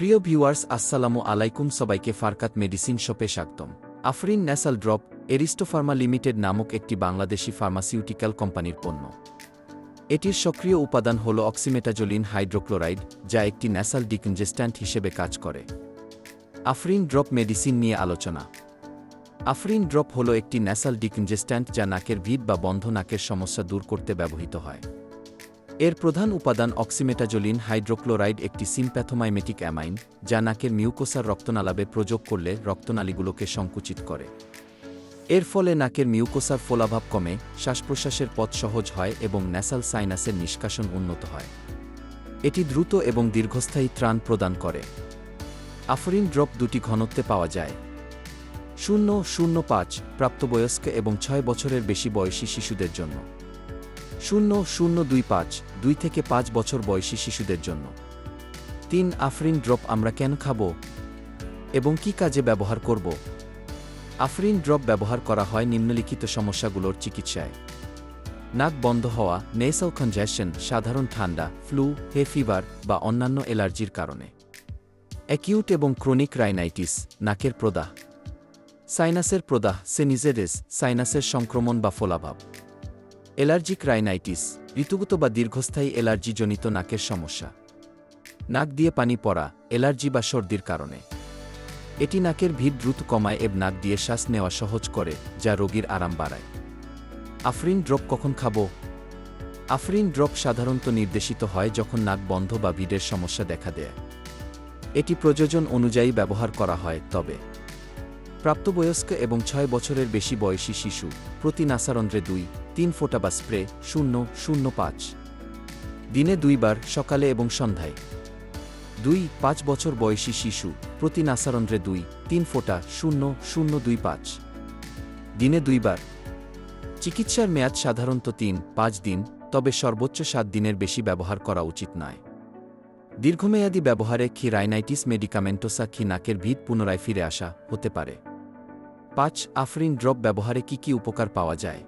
প্রিয় ভিউয়ার্স, আসসালামু আলাইকুম। সবাইকে ফারকাত মেডিসিন শপে স্বাগতম। Afrin nasal drop Aristopharma limited নামক একটি বাংলাদেশি ফার্মাসিউটিক্যাল কোম্পানির পণ্য। এটির সক্রিয় উপাদান হল অক্সিমেটাজোলিন হাইড্রোক্লোরাইড, যা একটি ন্যাসাল ডিকনজেস্ট্যান্ট হিসেবে কাজ করে। আফরিন ড্রপ মেডিসিন নিয়ে আলোচনা। আফরিন ড্রপ হল একটি ন্যাসাল ডিকনজেস্ট্যান্ট যা নাকের ভিড় বা বন্ধ নাকের সমস্যা দূর করতে ব্যবহৃত হয়। এর প্রধান উপাদান অক্সিমেটাজোলিন হাইড্রোক্লোরাইড একটি সিমপ্যাথোমাইমেটিক অ্যামাইন, যা নাকের মিউকোসার রক্তনালাবে প্রযোগ করলে রক্তনালীগুলোকে সংকুচিত করে। এর ফলে নাকের মিউকোসার ফোলাভাব কমে শ্বাস প্রশ্বাসের পথ সহজ হয় এবং ন্যাসাল সাইনাসের নিষ্কাশন উন্নত হয়। এটি দ্রুত এবং দীর্ঘস্থায়ী ত্রাণ প্রদান করে। আফরিন ড্রপ দুটি ঘনত্বে পাওয়া যায়। শূন্য শূন্য পাঁচ প্রাপ্তবয়স্ক এবং ছয় বছরের বেশি বয়সী শিশুদের জন্য। শূন্য শূন্য দুই পাঁচ, দুই থেকে পাঁচ বছর বয়সী শিশুদের জন্য। তিন, আফরিন ড্রপ আমরা কেন খাব? এবং কি কাজে ব্যবহার করব? আফরিন ড্রপ ব্যবহার করা হয় নিম্নলিখিত সমস্যাগুলোর চিকিৎসায়। নাক বন্ধ হওয়া নেসাল কনজেশন সাধারণ ঠান্ডা ফ্লু হে ফিভার বা অন্যান্য অ্যালার্জির কারণে। অ্যাকিউট এবং ক্রনিক রাইনাইটিস নাকের প্রদাহ। সাইনাসের প্রদাহ সেনিজেরেস সাইনাসের সংক্রমণ বা ফোলাভাব। অ্যালার্জিক রাইনাইটিস, ঋতুগত বা দীর্ঘস্থায়ী অ্যালার্জিজনিত নাকের সমস্যা। নাক দিয়ে পানি পড়া অ্যালার্জি বা সর্দির কারণে। এটি নাকের ভিড় দ্রুত কমায় এবং নাক দিয়ে শ্বাস নেওয়া সহজ করে, যা রোগীর আরাম বাড়ায়। আফরিন ড্রপ কখন খাব? আফরিন ড্রপ সাধারণত নির্দেশিত হয় যখন নাক বন্ধ বা ভিড়ের সমস্যা দেখা দেয়। এটি প্রয়োজন অনুযায়ী ব্যবহার করা হয়, তবে প্রাপ্তবয়স্ক এবং ছয় বছরের বেশি বয়সী শিশু প্রতি নাসারন্ধ্রে দুই তিন ফোঁটা বা স্প্রে শূন্য শূন্য পাঁচ। দিনে দুইবার সকালে এবং সন্ধ্যায়। দুই, পাঁচ বছর বয়সী শিশু, প্রতি নাসারন্ধ্রে দুই, তিন ফোঁটা, শূন্য শূন্য দুই পাঁচ। দিনে দুইবার। চিকিৎসার মেয়াদ সাধারণত তিন, পাঁচ দিন, তবে সর্বোচ্চ সাত দিনের বেশি ব্যবহার করা উচিত নয়। দীর্ঘমেয়াদী ব্যবহারে খি রাইনাইটিস মেডিকামেন্টোসা খি নাকের ভিত পুনরায় ফিরে আসা হতে পারে। পাঁচ, আফরিন ড্রপ ব্যবহারে কি কি উপকার পাওয়া যায়?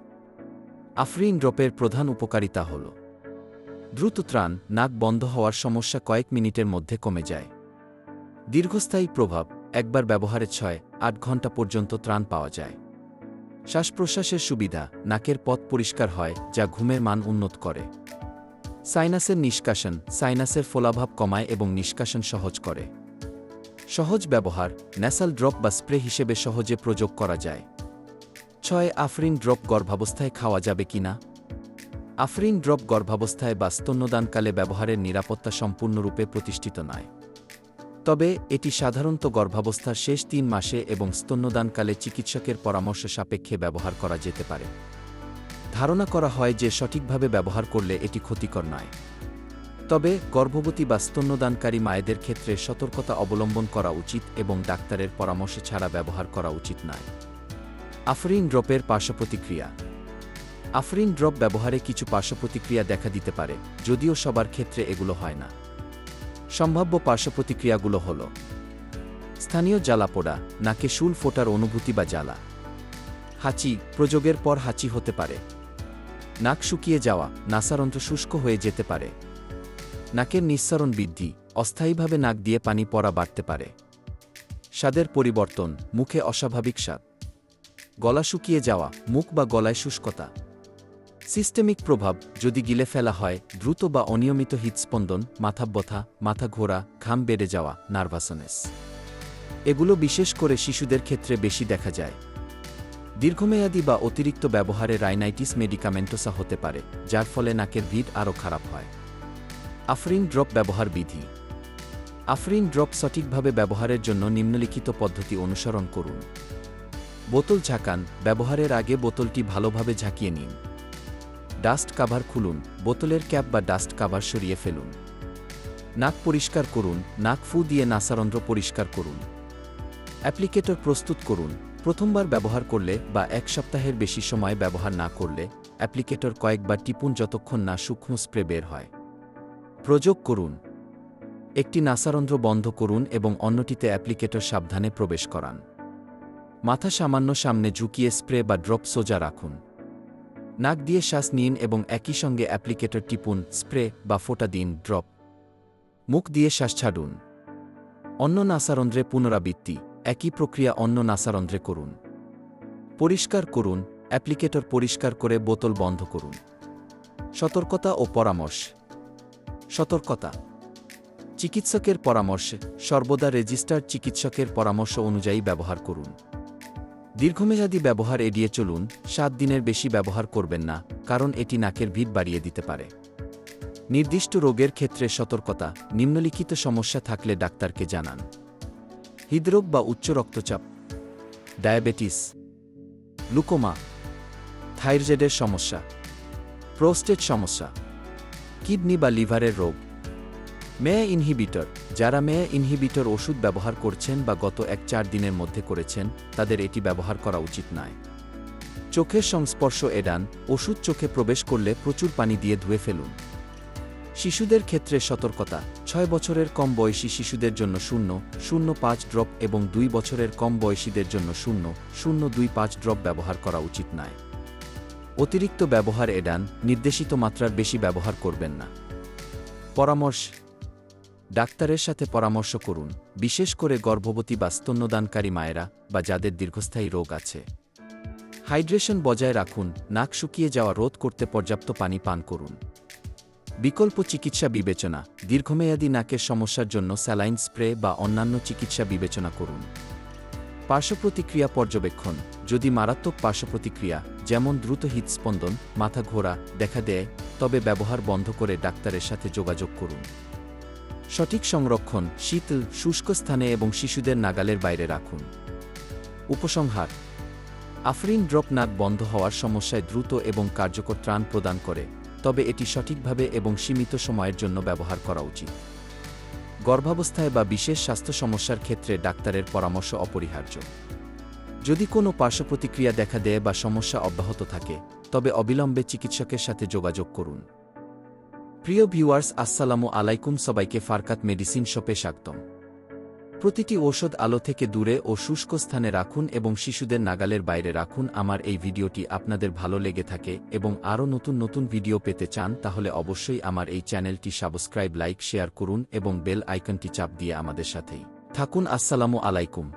আফরিন ড্রপের প্রধান উপকারিতা হল। দ্রুত ত্রাণ, নাক বন্ধ হওয়ার সমস্যা কয়েক মিনিটের মধ্যে কমে যায়। দীর্ঘস্থায়ী প্রভাব, একবার ব্যবহারে ছয়, আট ঘণ্টা পর্যন্ত ত্রাণ পাওয়া যায়। শ্বাস প্রশ্বাসের সুবিধা, নাকের পথ পরিষ্কার হয়, যা ঘুমের মান উন্নত করে। সাইনাসের নিষ্কাশন, সাইনাসের ফোলাভাব কমায় এবং নিষ্কাশন সহজ করে। সহজ ব্যবহার, ন্যাসাল ড্রপ বা স্প্রে হিসেবে সহজে প্রযোগ করা যায়। ছয় আফরিন ড্রপ গর্ভাবস্থায় খাওয়া যাবে কিনা আফরিন ড্রপ গর্ভাবস্থায় বা স্তন্যদানকালে ব্যবহারের নিরাপত্তা সম্পূর্ণরূপে প্রতিষ্ঠিত নয়। তবে, এটি সাধারণত গর্ভাবস্থার শেষ তিন মাসে এবং স্তন্যদানকালে চিকিৎসকের পরামর্শ সাপেক্ষে ব্যবহার করা যেতে পারে। ধারণা করা হয় যে সঠিকভাবে ব্যবহার করলে এটি ক্ষতিকর নয়। তবে, গর্ভবতী বা স্তন্যদানকারী মায়েদের ক্ষেত্রে সতর্কতা অবলম্বন করা উচিত এবং ডাক্তারের পরামর্শ ছাড়া ব্যবহার করা উচিত নয়। আফরিন ড্রপের পার্শ্বপ্রতিক্রিয়া। আফরিন ড্রপ ব্যবহারে কিছু পার্শ্বপ্রতিক্রিয়া দেখা দিতে পারে, যদিও সবার ক্ষেত্রে এগুলো হয় না। সম্ভাব্য পার্শ্বপ্রতিক্রিয়াগুলো হল, স্থানীয় জ্বালা পোড়া নাকে শুল ফোটার অনুভূতি বা জ্বালা। হাঁচি, প্রযোগের পর হাঁচি হতে পারে। নাক শুকিয়ে যাওয়া নাসারন্ত্র শুষ্ক হয়ে যেতে পারে। নাকের নিঃসরণ বৃদ্ধি, অস্থায়ীভাবে নাক দিয়ে পানি পড়া বাড়তে পারে। স্বাদের পরিবর্তন, মুখে অস্বাভাবিক স্বাদ। গলা শুকিয়ে যাওয়া, মুখ বা গলায় শুষ্কতা। সিস্টেমিক প্রভাব, যদি গিলে ফেলা হয়, দ্রুত বা অনিয়মিত হৃদস্পন্দন মাথা ব্যথা, মাথা ঘোরা, ঘাম বেড়ে যাওয়া, নার্ভাসনেস। এগুলো বিশেষ করে শিশুদের ক্ষেত্রে বেশি দেখা যায়। দীর্ঘমেয়াদী বা অতিরিক্ত ব্যবহারে রাইনাইটিস মেডিকামেন্টোসা হতে পারে, যার ফলে নাকের ভিড় আরও খারাপ হয়। আফরিন ড্রপ ব্যবহার বিধি। আফরিন ড্রপ সঠিকভাবে ব্যবহারের জন্য নিম্নলিখিত পদ্ধতি অনুসরণ করুন। বোতল ঝাঁকান, ব্যবহারের আগে বোতলটি ভালোভাবে ঝাঁকিয়ে নিন। ডাস্ট কাভার খুলুন, বোতলের ক্যাপ বা ডাস্ট কাভার সরিয়ে ফেলুন। নাক পরিষ্কার করুন, নাক ফু দিয়ে নাসারন্ধ্র পরিষ্কার করুন। অ্যাপ্লিকেটর প্রস্তুত করুন, প্রথমবার ব্যবহার করলে বা এক সপ্তাহের বেশি সময় ব্যবহার না করলে অ্যাপ্লিকেটর কয়েকবার টিপুন যতক্ষণ না সূক্ষ্ম স্প্রে বের হয়। প্রযোগ করুন। একটি নাসারন্ধ্র বন্ধ করুন এবং অন্যটিতে অ্যাপ্লিকেটর সাবধানে প্রবেশ করান। মাথা সামান্য সামনে ঝুঁকিয়ে স্প্রে বা ড্রপ সোজা রাখুন। নাক দিয়ে শ্বাস নিন এবং একই সঙ্গে অ্যাপ্লিকেটর টিপুন, স্প্রে বা ফোটা দিন, ড্রপ। মুখ দিয়ে শ্বাস ছাড়ুন। অন্য নাসারন্ধ্রে পুনরাবৃত্তি। একই প্রক্রিয়া অন্য নাসারন্ধ্রে করুন। পরিষ্কার করুন, অ্যাপ্লিকেটর পরিষ্কার করে বোতল বন্ধ করুন। সতর্কতা ও পরামর্শ। সতর্কতা। চিকিৎসকের পরামর্শে। সর্বদা রেজিস্টার্ড চিকিৎসকের পরামর্শ অনুযায়ী ব্যবহার করুন। দীর্ঘমেয়াদী ব্যবহার এড়িয়ে চলুন, সাত দিনের বেশি ব্যবহার করবেন না, কারণ এটি নাকের ভিড় বাড়িয়ে দিতে পারে। নির্দিষ্ট রোগের ক্ষেত্রে সতর্কতা, নিম্নলিখিত সমস্যা থাকলে ডাক্তারকে জানান। হৃদরোগ বা উচ্চ রক্তচাপ, ডায়াবেটিস, লুকোমা, থাইরয়েডের সমস্যা, প্রোস্টেট সমস্যা, কিডনি বা লিভারের রোগ। মেয়ে ইনহিবিটর, যারা মেয়ে ইনহিবিটর ওষুধ ব্যবহার করছেন বা গত এক চার দিনের মধ্যে করেছেন, তাদের এটি ব্যবহার করা উচিত নয়। চোখের সংস্পর্শ এড়ান, ওষুধ চোখে প্রবেশ করলে প্রচুর পানি দিয়ে ধুয়ে ফেলুন। শিশুদের ক্ষেত্রে সতর্কতা, ছয় বছরের কম বয়সী শিশুদের জন্য শূন্য শূন্য পাঁচ ড্রপ এবং দুই বছরের কম বয়সীদের জন্য শূন্য শূন্য দুই পাঁচ ড্রপ ব্যবহার করা উচিত নয়। অতিরিক্ত ব্যবহার এড়ান, নির্দেশিত মাত্রার বেশি ব্যবহার করবেন না। পরামর্শ ডাক্তারের সাথে পরামর্শ করুন, বিশেষ করে গর্ভবতী বা স্তন্যদানকারী মায়েরা বা যাদের দীর্ঘস্থায়ী রোগ আছে। হাইড্রেশন বজায় রাখুন, নাক শুকিয়ে যাওয়া রোধ করতে পর্যাপ্ত পানি পান করুন। বিকল্প চিকিৎসা বিবেচনা, দীর্ঘমেয়াদী নাকের সমস্যার জন্য স্যালাইন স্প্রে বা অন্যান্য চিকিৎসা বিবেচনা করুন। পার্শ্বপ্রতিক্রিয়া পর্যবেক্ষণ, যদি মারাত্মক পার্শ্বপ্রতিক্রিয়া, যেমন দ্রুত হৃদস্পন্দন, মাথা ঘোরা দেখা দেয়, তবে ব্যবহার বন্ধ করে ডাক্তারের সাথে যোগাযোগ করুন। সঠিক সংরক্ষণ, শীতল, শুষ্ক স্থানে এবং শিশুদের নাগালের বাইরে রাখুন। উপসংহার, আফরিন ড্রপ নাক বন্ধ হওয়ার সমস্যায় দ্রুত এবং কার্যকর ত্রাণ প্রদান করে, তবে এটি সঠিকভাবে এবং সীমিত সময়ের জন্য ব্যবহার করা উচিত। গর্ভাবস্থায় বা বিশেষ স্বাস্থ্য সমস্যার ক্ষেত্রে ডাক্তারের পরামর্শ অপরিহার্য। যদি কোনো পার্শ্বপ্রতিক্রিয়া দেখা দেয় বা সমস্যা অব্যাহত থাকে, তবে অবিলম্বে চিকিৎসকের সাথে যোগাযোগ করুন। প্রিয় ভিউয়ার্স, আসসালামু আলাইকুম। সবাইকে ফারকাত মেডিসিন শপে স্বাগতম। প্রতিটি ঔষধ আলো থেকে দূরে ও শুষ্ক স্থানে রাখুন এবং শিশুদের নাগালের বাইরে রাখুন। আমার এই ভিডিওটি আপনাদের ভালো লেগে থাকে এবং আরও নতুন নতুন ভিডিও পেতে চান, তাহলে অবশ্যই আমার এই চ্যানেলটি সাবস্ক্রাইব, লাইক, শেয়ার করুন এবং বেল আইকনটি চাপ দিয়ে আমাদের সাথেই থাকুন। আসসালামু আলাইকুম।